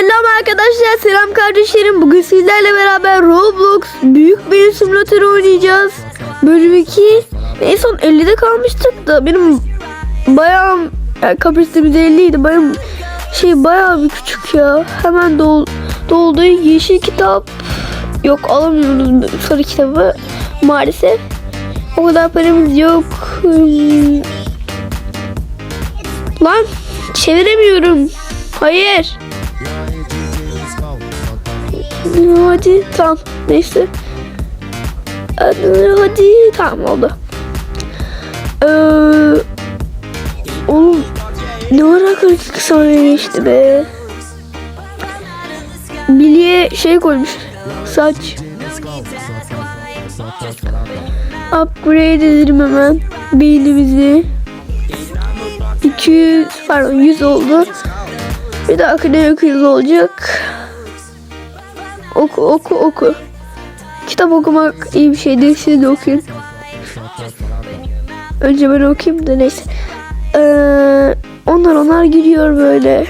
Selam arkadaşlar, selam kardeşlerim. Bugün sizlerle beraber Roblox büyük bir simülatörü oynayacağız. Bölüm 2. En son 50'de kalmıştık da benim bayağı yani kapasitemiz 50 idi. Benim şey bayağı bir küçük ya. Hemen dol, doldu. Yeşil kitap yok alamıyoruz sarı kitabı maalesef. O kadar paramız yok. Lan çeviremiyorum. Hayır. Hadi tamam neyse. Hadi, hadi tamam oldu. Ee, oğlum ne ara 42 saniye geçti be. Bilye şey koymuş. Saç. Upgrade edelim hemen beynimizi. 200 pardon 100 oldu. Bir dahaki ne 200 olacak. Oku oku oku. Kitap okumak iyi bir şey değil. Siz de okuyun. Önce ben okuyayım da neyse. Ee, onlar onlar giriyor böyle.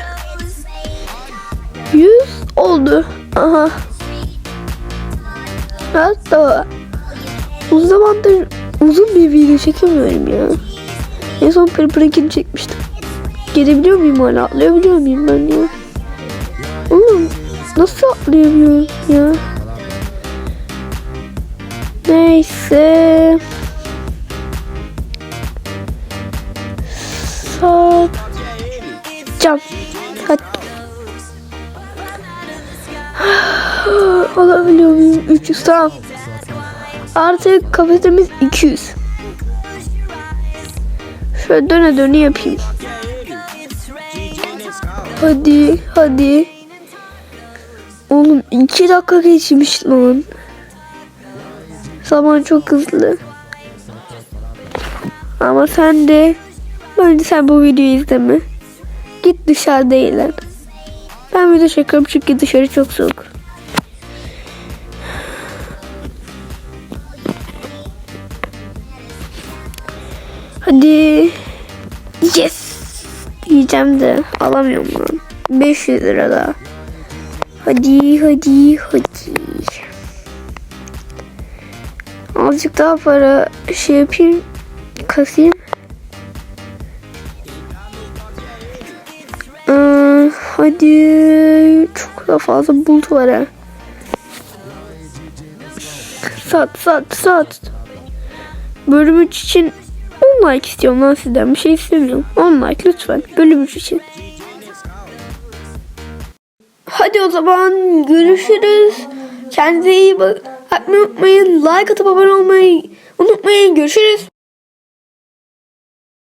100 oldu. Aha. Hatta uzun zamandır uzun bir video çekemiyorum ya. En son Pırpır'ınkini çekmiştim. Gelebiliyor muyum hala? Atlayabiliyor muyum ben ya? Nasıl atlayamıyorum ya? Neyse. Satacağım. Hadi. Alabiliyor muyum? 300 tamam. Artık kapasitemiz 200. Şöyle döne döne yapayım. Hadi hadi. Oğlum iki dakika geçmiş lan. Zaman çok hızlı. Ama sen de bence sen bu videoyu izleme. Git dışarıda eğlen. Ben video çekiyorum çünkü dışarı çok soğuk. Hadi. Yes. Yiyeceğim de alamıyorum lan. 500 lira daha. Hadi hadi hadi. Azıcık daha para şey yapayım. Kasayım. Ee, hadi. Çok da fazla bulut var ha. Sat sat sat. Bölüm 3 için 10 like istiyorum lan sizden. Bir şey istemiyorum. 10 like lütfen. Bölüm 3 için. Hadi o zaman görüşürüz. Kendinize iyi bakın. Unutmayın like atıp abone olmayı unutmayın. Görüşürüz.